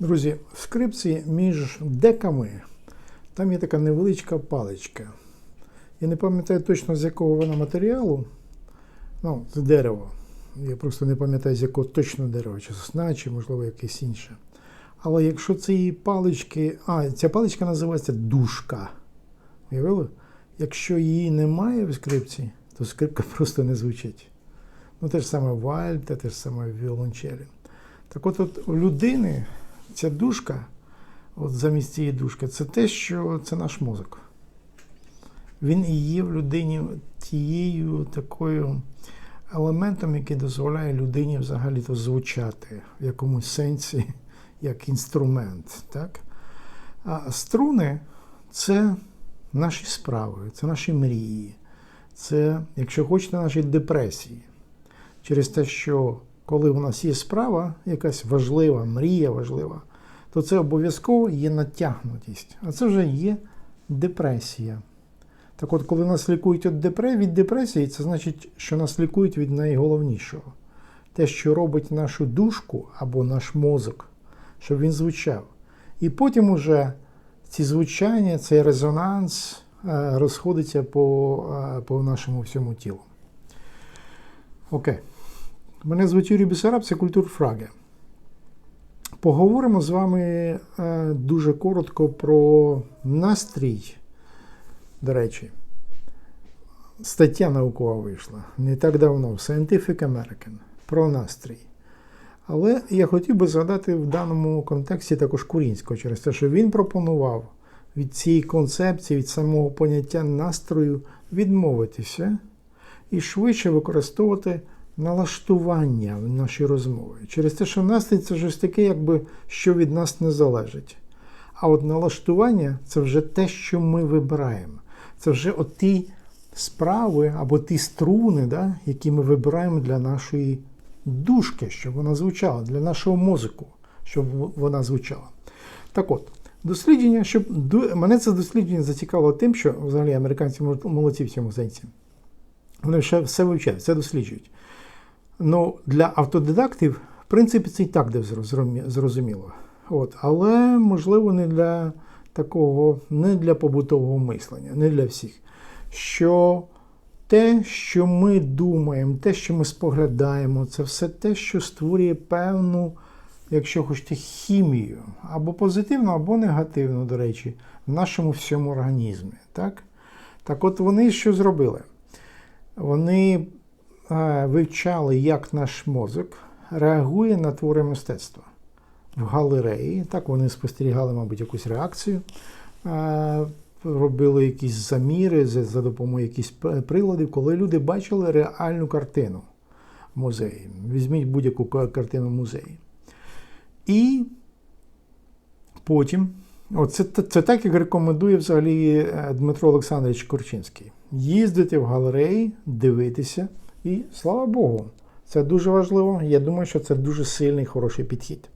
Друзі, в скрипці між деками там є така невеличка паличка. Я не пам'ятаю точно з якого вона матеріалу. Ну, це дерево. Я просто не пам'ятаю, з якого точно дерева, чи сосна, чи, можливо, якесь інше. Але якщо цієї палички. А, ця паличка називається дужка. Уявили? Якщо її немає в скрипці, то скрипка просто не звучить. Ну, те ж саме в те ж саме віолончелі. Так от, от у людини ця дужка, от замість цієї дужки, це те, що це наш мозок. Він і є в людині тією такою елементом, який дозволяє людині взагалі-то звучати в якомусь сенсі, як інструмент. Так? А струни це наші справи, це наші мрії, це, якщо хочете, наші депресії. Через те, що коли у нас є справа, якась важлива, мрія важлива, то це обов'язково є натягнутість. А це вже є депресія. Так от, коли нас лікують від, депресії, це значить, що нас лікують від найголовнішого. Те, що робить нашу душку або наш мозок, щоб він звучав. І потім уже ці звучання, цей резонанс е, розходиться по, е, по нашому всьому тілу. Окей. Мене звуть Юрій Бісараб, це Культурфраге. Поговоримо з вами е, дуже коротко про настрій. До речі, стаття наукова вийшла не так давно в Scientific American про настрій. Але я хотів би згадати в даному контексті також Курінського, через те, що він пропонував від цієї концепції, від самого поняття настрою відмовитися і швидше використовувати налаштування в нашій розмові. Через те, що настрій це щось таке, якби що від нас не залежить. А от налаштування це вже те, що ми вибираємо. Це вже от ті справи або ті струни, да, які ми вибираємо для нашої душки, щоб вона звучала, для нашого мозку, щоб вона звучала. Так от, дослідження, щоб мене це дослідження зацікавило тим, що взагалі американці молодці в цьому сенсі. Вони ще все вивчають, все досліджують. Ну, для автодидактів, в принципі, це і так де зрозуміло. От. Але, можливо, не для такого, не для побутового мислення, не для всіх. Що те, що ми думаємо, те, що ми споглядаємо, це все те, що створює певну, якщо хочете, хімію, або позитивну, або негативну, до речі, в нашому всьому організмі. Так, так от вони що зробили? Вони вивчали, як наш мозок реагує на твори мистецтва в галереї. Так вони спостерігали, мабуть, якусь реакцію, робили якісь заміри за допомогою якихось приладів, коли люди бачили реальну картину в музеї. Візьміть будь-яку картину музеї. І потім, оце це так, як рекомендує взагалі Дмитро Олександрович Корчинський. Їздити в галереї, дивитися. І слава Богу, це дуже важливо. Я думаю, що це дуже сильний хороший підхід.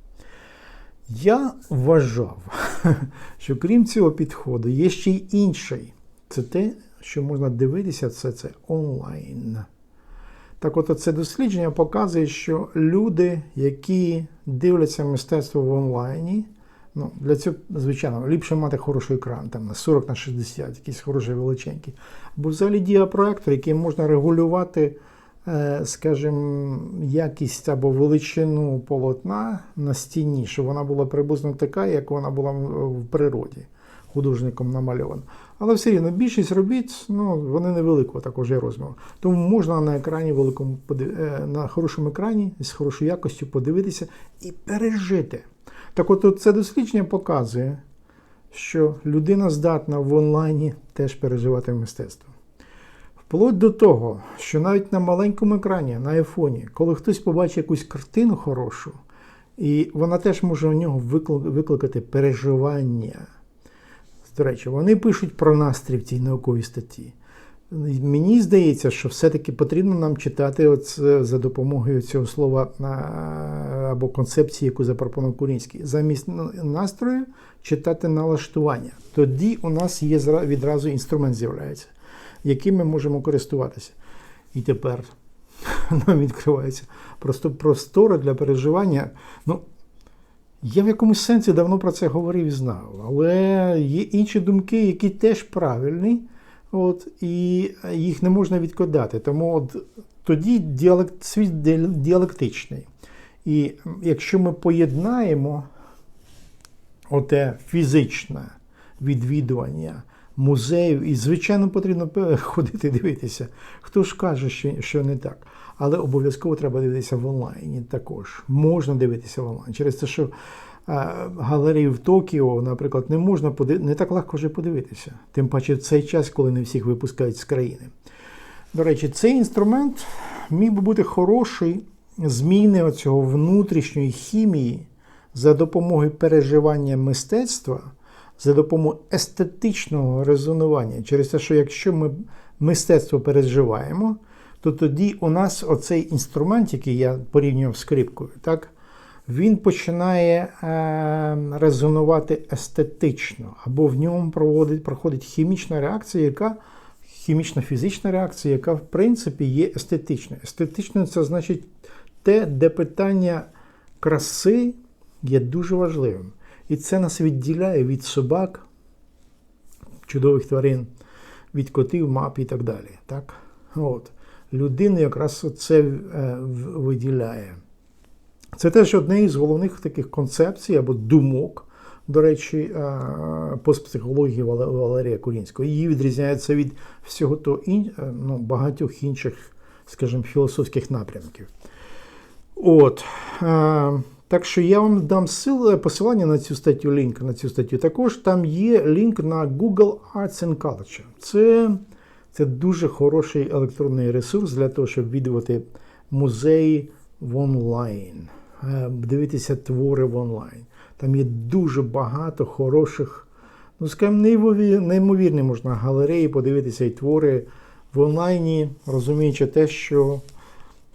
Я вважав, що крім цього підходу, є ще й інший. Це те, що можна дивитися, це це онлайн. Так от це дослідження показує, що люди, які дивляться мистецтво в онлайні, ну, для цього, звичайно, ліпше мати хороший екран, там на 40 на 60, якийсь хороший величенький. Бо взагалі діапроектор, який можна регулювати. Е, скажімо, якість або величину полотна на стіні, щоб вона була приблизно така, як вона була в природі, художником намальована. Але все рівно більшість робіт, ну, вони невеликого також є розміру. Тому можна на екрані великому е, на хорошому екрані з хорошою якостю подивитися і пережити. Так от це дослідження показує, що людина здатна в онлайні теж переживати мистецтво. Вплоть до того, що навіть на маленькому екрані, на айфоні, коли хтось побачить якусь картину хорошу, і вона теж може у нього викликати переживання. До речі, вони пишуть про настрій в цій науковій статті. Мені здається, що все-таки потрібно нам читати оце за допомогою цього слова або концепції, яку запропонував Курінський. Замість настрою читати налаштування. Тоді у нас є відразу інструмент з'являється яким ми можемо користуватися. І тепер нам відкривається просто простори для переживання. Ну, Я в якомусь сенсі давно про це говорив і знав, але є інші думки, які теж правильні, от, і їх не можна відкладати. Тому от, тоді діалект, світ діалектичний. І якщо ми поєднаємо оте фізичне відвідування музеїв, і, звичайно, потрібно ходити дивитися. Хто ж каже, що, не так. Але обов'язково треба дивитися в онлайні також. Можна дивитися в онлайн. Через те, що галереї в Токіо, наприклад, не можна поди... не так легко вже подивитися. Тим паче в цей час, коли не всіх випускають з країни. До речі, цей інструмент міг би бути хороший зміни оцього внутрішньої хімії за допомогою переживання мистецтва, за допомогою естетичного резонування. Через те, що якщо ми мистецтво переживаємо, то тоді у нас оцей інструмент, який я порівнював з скрипкою, так, він починає е, резонувати естетично, або в ньому проводить, проходить хімічна реакція, яка хімічно-фізична реакція, яка в принципі є естетичною. Естетично це значить те, де питання краси є дуже важливим. І це нас відділяє від собак, чудових тварин, від котів, мап і так далі. Так? От. Людину якраз це е, виділяє. Це теж одне із головних таких концепцій або думок, до речі, е, по психології Валерія Курінського. Її відрізняється від всього то ін, е, ну, багатьох інших, скажімо, філософських напрямків. От. Е, так що я вам дам сил, посилання на цю статтю, лінк на цю статтю. Також там є лінк на Google Arts and Culture. Це, це дуже хороший електронний ресурс для того, щоб відвідувати музеї в онлайн, е, дивитися твори в онлайн. Там є дуже багато хороших, ну скажімо, неймовір- неймовірні можна галереї подивитися і твори в онлайні, розуміючи те, що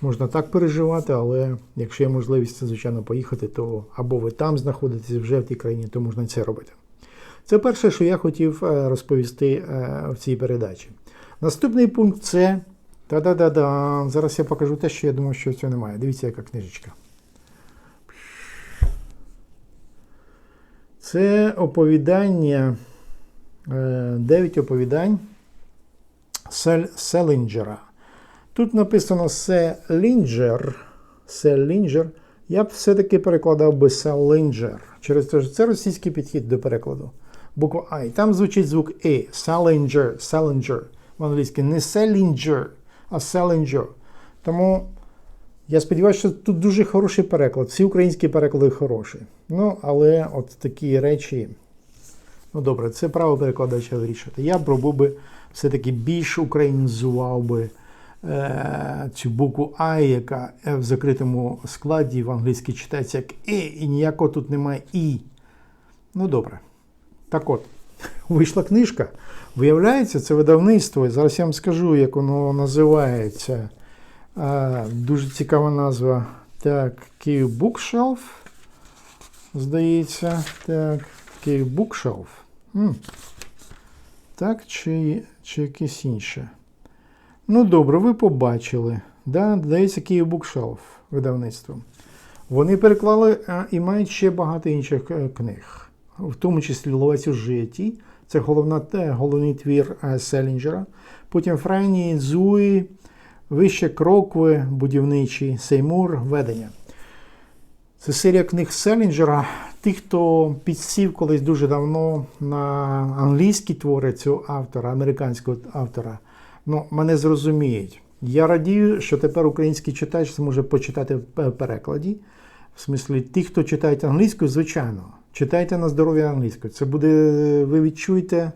можна так переживати, але якщо є можливість, звичайно, поїхати, то або ви там знаходитесь вже в тій країні, то можна це робити. Це перше, що я хотів е, розповісти е, в цій передачі. Наступний пункт це. Та-да-да-да. Зараз я покажу те, що я думав, що цього немає. Дивіться, яка книжечка. Це оповідання, 9 оповідань Сел- Селінджера. Тут написано Селінджер. Селінджер. Я б все-таки перекладав би Селінджер. Через те, що це російський підхід до перекладу. Буква I. Там звучить звук E. Селінджер. Селінджер. В англійській не Селінджер, а Селінджер. Тому я сподіваюся, що тут дуже хороший переклад. Всі українські переклади хороші. Ну, але от такі речі. Ну добре, це право перекладача вирішити. Я пробував би все-таки більш українізував би цю букву А, яка е, в закритому складі в англійській читається як І, і ніякого тут немає І. Ну добре. Так от, вийшла книжка. Виявляється, це видавництво. Зараз я вам скажу, як воно називається. Дуже цікава назва. Так, Київ Bookshelf. Здається, так, Київ Bookshelf. Так, чи, чи якесь інше. Ну, добре, ви побачили. Да? Здається, Київ Bookshelf видавництво. Вони переклали а, і мають ще багато інших е, книг, в тому числі Ловець у житті. Це головна, головний твір е, Селінджера. Потім Френі, Зуї, Вище Крокви, Будівничий, Сеймур, Ведення. Це серія книг Селінджера. Ті, хто підсів колись дуже давно на англійські твори цього автора, американського автора, ну, мене зрозуміють. Я радію, що тепер український читач зможе почитати в перекладі. В смислі, ті, хто читають англійською, звичайно, читайте на здоров'я англійською. Це буде, ви відчуєте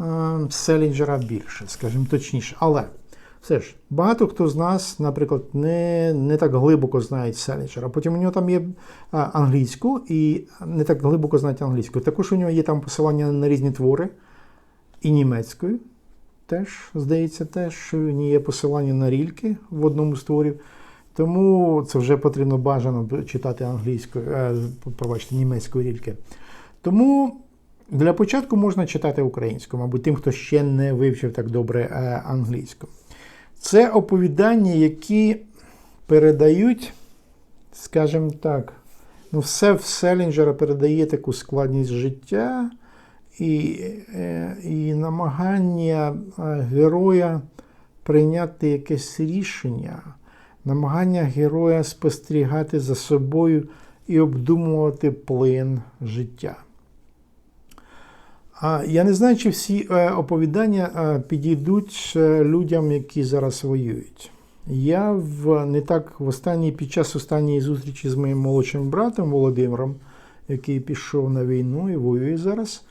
е, Селінджера більше, скажімо точніше. Але все ж, багато хто з нас, наприклад, не, не так глибоко знають Селінджера. Потім у нього там є а, англійську і не так глибоко знають англійську. Також у нього є там посилання на різні твори і німецькою. Теж, здається, теж є посилання на рільки в одному з творів. Тому це вже потрібно бажано читати англійською, е, пробачте, німецькою рільки. Тому для початку можна читати українську, мабуть, тим, хто ще не вивчив так добре е, англійську. Це оповідання, які передають, скажімо так, Ну, все в Селінджера передає таку складність життя і, е, і намагання е, героя прийняти якесь рішення, намагання героя спостерігати за собою і обдумувати плин життя. Я не знаю, чи всі е, оповідання підійдуть людям, які зараз воюють. Я в не так в останній під час останньої зустрічі з моїм молодшим братом Володимиром, який пішов на війну і воює зараз.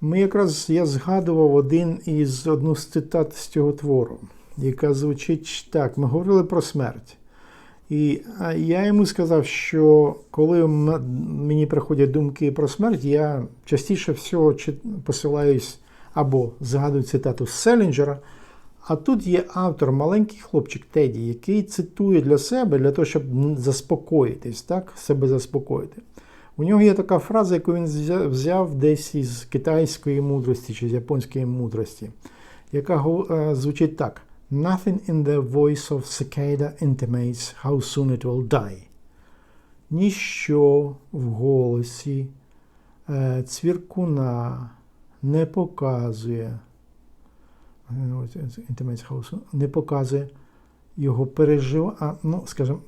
Ми якраз я згадував один із одну з цитат з цього твору, яка звучить так: ми говорили про смерть. І я йому сказав, що коли мені приходять думки про смерть, я частіше всього посилаюсь або згадую цитату з Селінджера. А тут є автор, маленький хлопчик Теді, який цитує для себе, для того, щоб заспокоїтись, так, себе заспокоїти. У нього є така фраза, яку він взяв десь із китайської мудрості чи з японської мудрості, яка е, звучить так: Nothing in the voice of cicada intimates how soon it will die. Ніщо в голосі е, цвіркуна не показує, е, не показує його переживання, ну, скажімо,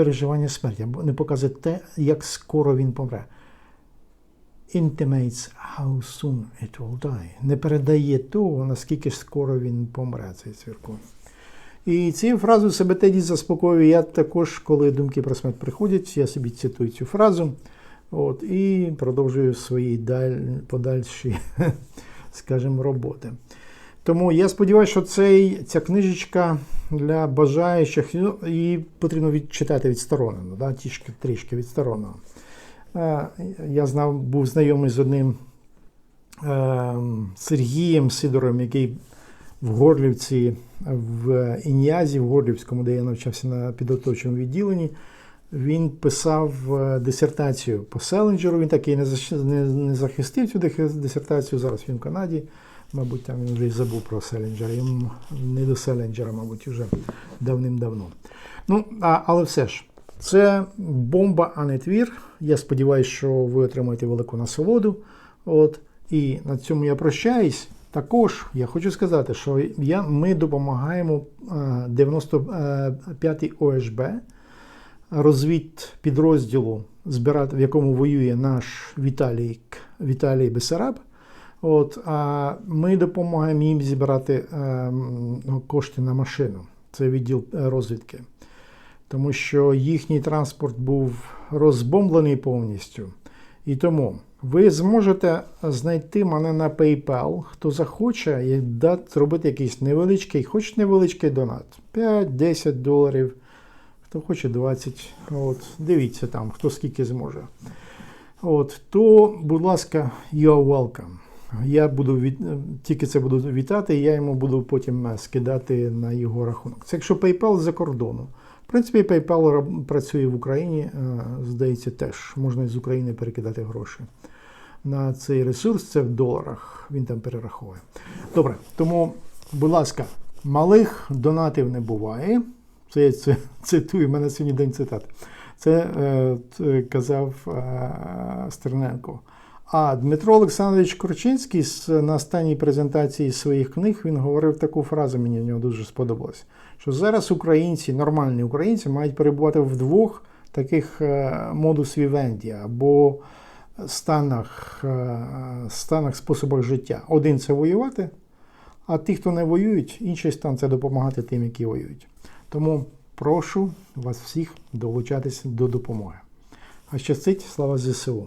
переживання смерті, або не показує те, як скоро він помре. Intimates how soon it will die. Не передає того, наскільки скоро він помре, цей цвіркун. І цією фразою себе Теді заспокоює. Я також, коли думки про смерть приходять, я собі цитую цю фразу от, і продовжую свої даль, подальші, скажімо, роботи. Тому я сподіваюся, що цей, ця книжечка для бажаючих, ну, її потрібно відчитати відсторонено, да, трішки, трішки відсторонено. Я знав, був знайомий з одним е, Сергієм Сидором, який в Горлівці, в Інязі, в Горлівському, де я навчався на підготовчому відділенні. Він писав е, дисертацію по Селенджеру. Він так і не захистив цю дисертацію. Зараз він в Канаді. Мабуть, там він вже й забув про Селенджера. Йому не до Селенджера, мабуть, вже давним-давно. Ну, а, але все ж, це бомба, а не твір. Я сподіваюся, що ви отримаєте велику насолоду. От. І на цьому я прощаюсь. Також я хочу сказати, що я, ми допомагаємо е, 95-й ОСБ, розвід підрозділу, збирати, в якому воює наш Віталій, Віталій Бесараб. От, а ми допомагаємо їм зібрати е, кошти на машину. Це відділ е, розвідки. Тому що їхній транспорт був розбомблений повністю. І тому ви зможете знайти мене на PayPal, хто захоче, і дати зробити якийсь невеличкий, хоч невеличкий донат. 5-10 доларів, хто хоче 20. От, дивіться там, хто скільки зможе. От, то, будь ласка, you welcome. Я буду від... тільки це буду вітати, і я йому буду потім е, скидати на його рахунок. Це якщо PayPal з-за кордону. В принципі, PayPal працює в Україні, е, здається, теж можна з України перекидати гроші. На цей ресурс це в доларах. Він там перераховує. Добре, тому, будь ласка, малих донатів не буває. Це я це, цитую, в мене сьогодні день цитат. Це е, казав е, Стерненко. А Дмитро Олександрович Корчинський на останній презентації своїх книг він говорив таку фразу, мені в нього дуже сподобалось, що зараз українці, нормальні українці, мають перебувати в двох таких е, модус вівенді або станах, е, станах способах життя. Один це воювати, а ті, хто не воюють, інший стан це допомагати тим, які воюють. Тому прошу вас всіх долучатися до допомоги. А щастить, слава ЗСУ!